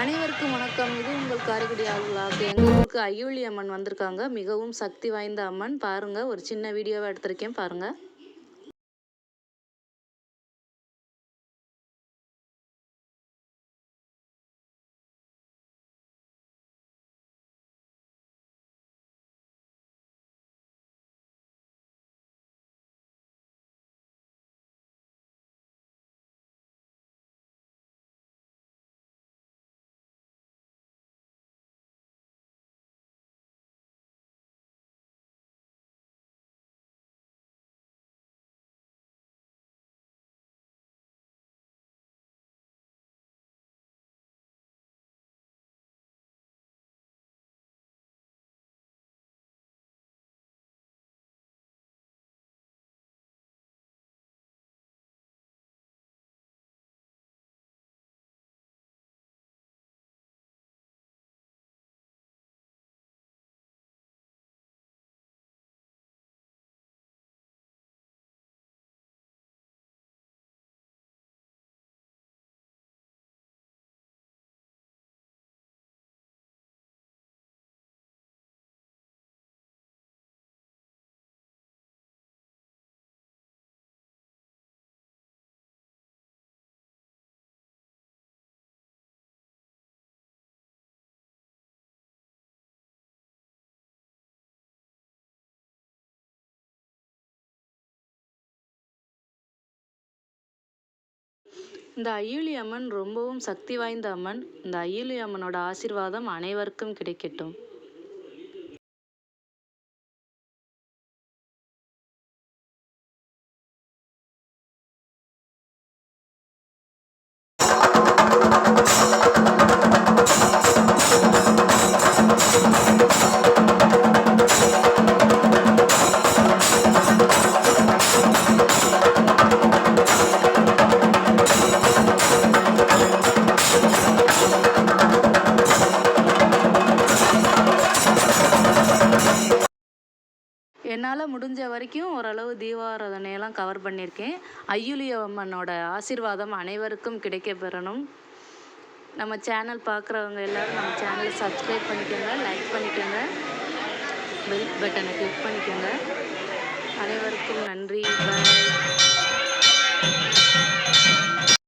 அனைவருக்கும் வணக்கம். இது உங்கள் காரைக்குடி ஆளுகளாக எங்கள் ஊருக்கு ஐயோலி அம்மன் வந்திருக்காங்க. மிகவும் சக்தி வாய்ந்த அம்மன். பாருங்கள் ஒரு சின்ன வீடியோவை எடுத்திருக்கேன். பாருங்கள் இந்த அய்யூலி அம்மன் ரொம்பவும் சக்தி வாய்ந்த அம்மன். இந்த அய்யூலி அம்மனோட ஆசீர்வாதம் அனைவருக்கும் கிடைக்கட்டும். என்னால் முடிஞ்ச வரைக்கும் ஓரளவு தீபாராதனையெல்லாம் கவர் பண்ணியிருக்கேன். ஐயுலிய அம்மனோட ஆசீர்வாதம் அனைவருக்கும் கிடைக்க பெறணும் நம்ம சேனல் பார்க்குறவங்க எல்லோரும் நம்ம சேனலை சப்ஸ்கிரைப் பண்ணிக்கோங்க லைக் பண்ணிக்கோங்க பெல் பட்டனை கிளிக் பண்ணிக்கோங்க. அனைவருக்கும் நன்றி பாய்